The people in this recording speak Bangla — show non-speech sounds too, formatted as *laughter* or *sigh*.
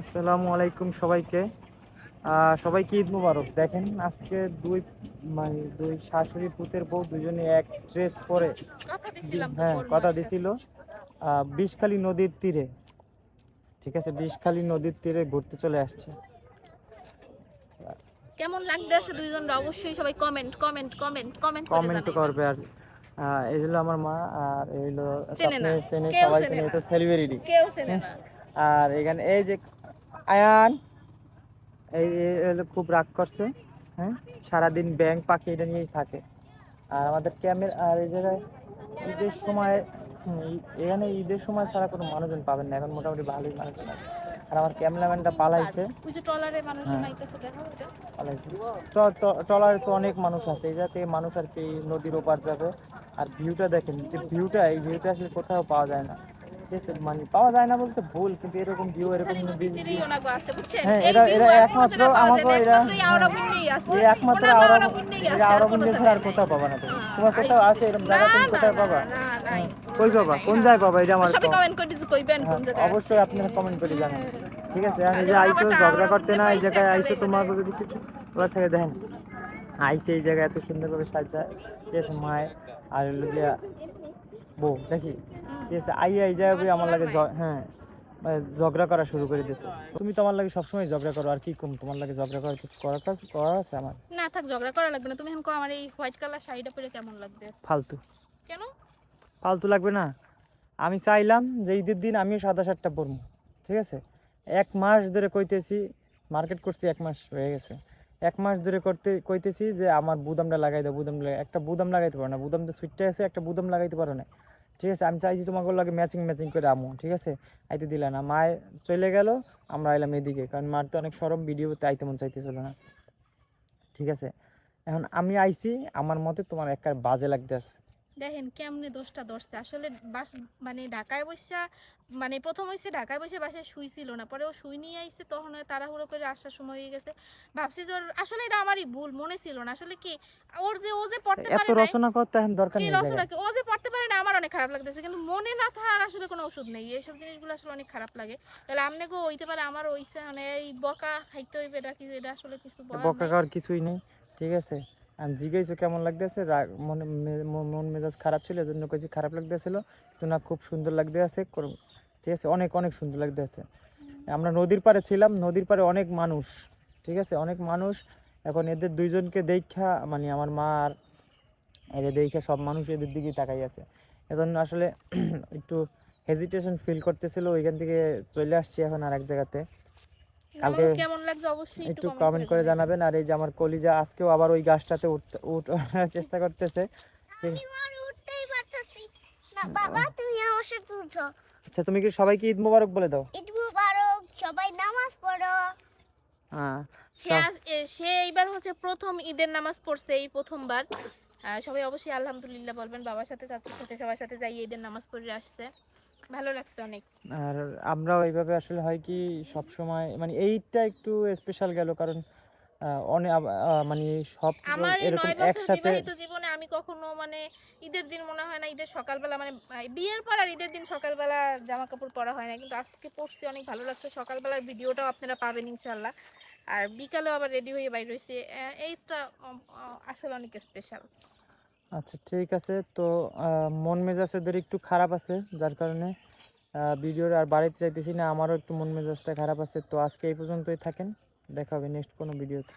আসসালামু আলাইকুম সবাইকে। সবাইকে ঈদ মুবারক। দেখেন আজকে দুই মানে দুই শাশুড়ি পুতের বউ দুজনে এক ড্রেস পরে। হ্যাঁ কথা। দিছিল। বিষখালী নদীর তীরে। ঠিক আছে বিষখালী নদীর তীরে ঘুরতে চলে আসছে। কেমন লাগতেছে দুইজন অবশ্যই সবাই কমেন্ট কমেন্ট কমেন্ট কমেন্ট করে কমেন্ট করবে আর এই হলো আমার মা আর এই হলো চেনে না, আপনি চেনে কেউ সবাই চেনে এটা সেলিব্রিটি কেউ চেনে না। আর এখানে এই যে আয়ান। এই খুব রাগ করছে হ্যাঁ? সারাদিন ব্যাংক পাখি এটা নিয়েই থাকে। আর আমাদের ক্যামেরা আর এই জায়গায় ঈদের সময় এখানে ঈদের সময় ছাড়া কোনো মানুষজন পাবেন না। এখন মোটামুটি ভালোই মানুষজন আছে। আর আমার ক্যামেরাম্যানটা পালাইছে। ট্রলারে হ্যাঁ। পালাইছে। ট্রলারে তো অনেক মানুষ আছে। এই জায়গাতে মানুষ আর কি নদীর ওপার যাবে। আর ভিউটা দেখেন যে ভিউটা এই ভিউটা আসলে কোথাও পাওয়া যায় না। আছে মানে পাওয়া যায় না বলতে ভুল কিন্তু এরকম ভিউ এরকম হ্যাঁ, এরা- এরা একমাত্র আমাকে এরা- এই এই একমাত্র ওনাগো আওড়া আওড়া বুন্ডেই এই আছে, আর আওড়া কোনো বুন্ডে ছাড়া আর কোথাও পাবা না তুমি। তোমার হ্যাঁ, কোথাও আছে এরকম জায়গা? তুমি কোথায় পাবা? কই পাবা? কোন হ্যাঁ। জায়গায় পাবা? এটা আমার কমেন্ট করে কইবেন কোন হ্যাঁ, জায়গায় অবশ্যই আপনারা কমেন্ট করে জানান। ঠিক আছে আমি যে আর ঝগড়া করতে না এই জায়গায় তোমার দেখে যদি কিছু ওরা থেকে দেখেন। আইসে এই জায়গায় এত সুন্দরভাবে সাজা ঠিক মায় আর হলো গিয়া বউ দেখি। ঠিক আছে আইয়া এই জায়গায় আমার লাগে হ্যাঁ মানে ঝগড়া করা শুরু করে দিয়েছে। তুমি তোমার লাগে সবসময় ঝগড়া করো আর কি কম তোমার লাগে ঝগড়া করা কিছু করার কাজ করা আছে আমার? না থাক ঝগড়া করা লাগবে না। তুমি এখন আমার এই হোয়াইট কালার শাড়িটা পরে কেমন লাগবে ফালতু। কেন? ফালতু লাগবে না। আমি চাইলাম যে ঈদের দিন আমিও সাদা শার্টটা পরবো ঠিক আছে? এক মাস ধরে কইতেছি মার্কেট করছি এক মাস হয়ে গেছে। এক মাস ধরে করতে কইতেছি যে আমার বুদামটা লাগাই দাও বুদাম একটা বুদাম লাগাইতে পারো না। বুদাম তো সুইটটা আছে একটা বুদাম লাগাইতে পারো না। ঠিক আছে? আমি চাইছি তোমাকে লাগে ম্যাচিং ম্যাচিং করে আমো ঠিক আছে? আইতে দিলে না। মায় চলে গেল, আমরা আইলাম এদিকে। কারণ মার তো অনেক সরম ভিডিওতে আইতে মন চাইতেছিল না। ঠিক আছে? এখন আমি আইছি, আমার মতে তোমার একটা বাজে লাগতে আছে দেখেন কেমনে দোষটা ধরছে। আসলে বাস মানে ঢাকায় বসা মানে প্রথম হইছে ঢাকায় বসে বাসায় শুইছিল না পরে ও শুই নিয়ে আইছে তখন তাড়াহুড়ো করে আসার সময় হয়ে গেছে। ভাবছি যে আসলে এটা আমারই ভুল মনে ছিল না। আসলে কি ওর যে ও যে পড়তে পারে না রচনা করতে এখন দরকার নেই রচনা কি ও যে পড়তে পারে না আমার অনেক খারাপ লাগতেছে। কিন্তু মনে না থাকার আসলে কোনো ওষুধ নেই। এইসব জিনিসগুলো আসলে অনেক খারাপ লাগে। তাহলে আমনে গো হইতে পারে আমার ওইছে মানে এই বকা খাইতে হইবে এটা কি এটা আসলে কিছু বকা। খাওয়ার কিছুই নেই ঠিক আছে? আর জিজ্ঞেসও কেমন লাগতেছে? মনে মন মেজাজ খারাপ ছিল, এজন্য কইছি খারাপ লাগতেছিল। তো না খুব সুন্দর লাগতে আছে ঠিক আছে, অনেক অনেক সুন্দর লাগতে আছে আমরা নদীর পাড়ে ছিলাম, নদীর পাড়ে অনেক মানুষ, ঠিক আছে, অনেক মানুষ। এখন এদের দুইজনকে দেখা মানে আমার মা আর এদের দেখা সব মানুষ এদের দিকেই তাকাই আছে। এজন্য আসলে *clears throat* একটু হেজিটেশন ফিল করতেছিল, ওইখান থেকে চলে আসছি এখন আর এক জায়গাতে। কালকে কেমন লাগছে অবশ্যই একটু কমেন্ট করে জানাবেন। আর এই যে আমার কলিজা আজকেও আবার ওই গাছটাতে উঠতে উঠার চেষ্টা করতেছে। বাবা তুমি আমার সাথে উঠো। আচ্ছা তুমি কি সবাইকে ঈদ মোবারক বলে দাও? ঈদ মুবারক সবাই নামাজ পড়ো। হ্যাঁ সে সে এইবার হচ্ছে প্রথম ঈদের নামাজ পড়ছে এই প্রথমবার। সবাই অবশ্যই আলহামদুলিল্লাহ বলবেন। বাবার সাথে চাচার সাথে সবার সাথে যাই ঈদের নামাজ পড়ে আসছে। ভালো লাগছে অনেক। আর আমরাও এইভাবে আসলে হয় কি সব সময় মানে এইটা একটু স্পেশাল গেল কারণ অনেক মানে সব এরকম একসাথে জীবনে আমি কখনো মানে ঈদের দিন মনে হয় না ঈদের সকালবেলা মানে বিয়ের পর আর ঈদের দিন সকালবেলা জামা কাপড় পরা হয় না কিন্তু আজকে পড়তে অনেক ভালো লাগছে। সকালবেলার ভিডিওটাও আপনারা পাবেন ইনশাল্লাহ আর বিকালেও আবার রেডি হয়ে বাইর হয়েছে। এইটা আসলে অনেক স্পেশাল আচ্ছা ঠিক আছে। তো মন মেজাজদের একটু খারাপ আছে, যার কারণে ভিডিওর আর বাড়িতে চাইতেছি না। আমারও একটু মন মেজাজটা খারাপ আছে। তো আজকে এই পর্যন্তই থাকেন। দেখা হবে নেক্সট কোনো ভিডিওতে।